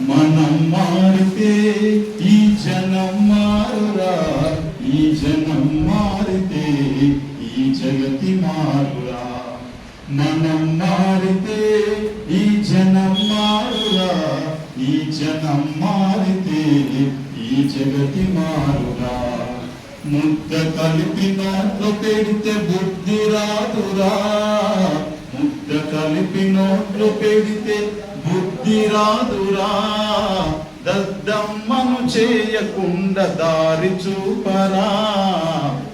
మనం మారితే ఈ జనం మారురా. ఈ జనం మారితే ఈ జగతి మారురా. మనం మారితే ఈ జనం మారురా. ఈ జనం మారితే ఈ జగతి మారురా. ముద్ద కలిపిన పెడితే బుద్ధి రాదురా. ముద్ద కలిపి నోట్లో పెడితే బుద్ధి రాదురా దద్దమ్మను చేయకుండా దారి చూపరా.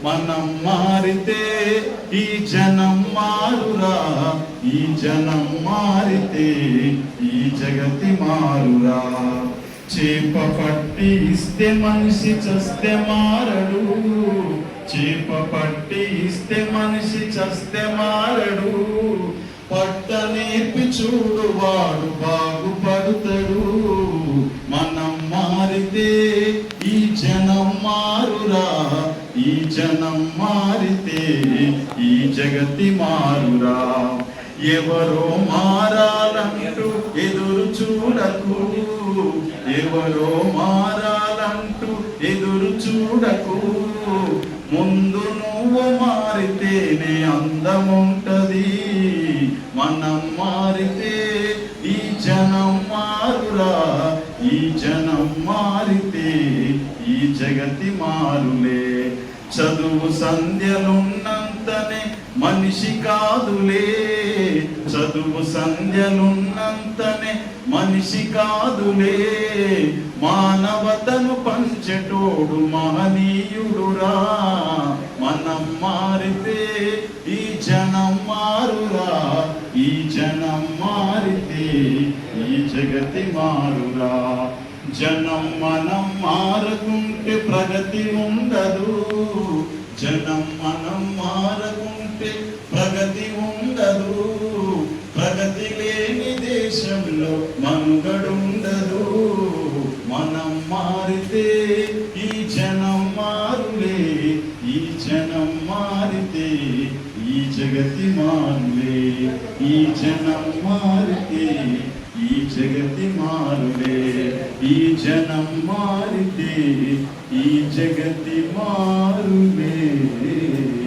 మనం మారితే ఈ జనం మారురా ఈ జనం మారితే ఈ జగతి మారురా. చేప పట్టి ఇస్తే మనిషి చస్తే మారడు చేప పట్టి ఇస్తే మనిషి చస్తే మారడు. పట్ట నేర్పి చూడు వాడు బాగుపడుతాడు. మనం మారితే ఈ జనం మారురా ఈ జనం మారితే ఈ జగతి మారురా. ఎవరో మారాలంటూ ఎదురు చూడకు ఎవరో మారాలంటూ ఎదురు చూడకు. ముందు నువ్వు మారితేనే అందముంటది. మనం మారితే ఈ జనం మారురా ఈ జనం మారితే ఈ జగతి మారులే. చదువు సంధ్యలున్నంతనే మనిషి కాదులే. చదువు సంధ్యలున్నంతనే మనిషి కాదులే. మానవతను పంచెటోడు మహనీయుడురా. మనం మారితే ఈ జనం మారు ఈ జగతి మారురా. జనం మనం మారకుంటే ప్రగతి ఉండదు. జనం మనం మారకుంటే ప్రగతి ఉండదు. ప్రగతి లేని దేశంలో మనుగడు जगति मार ले जन्म मार के जगति मार ले जन्म मार के जगति मार ले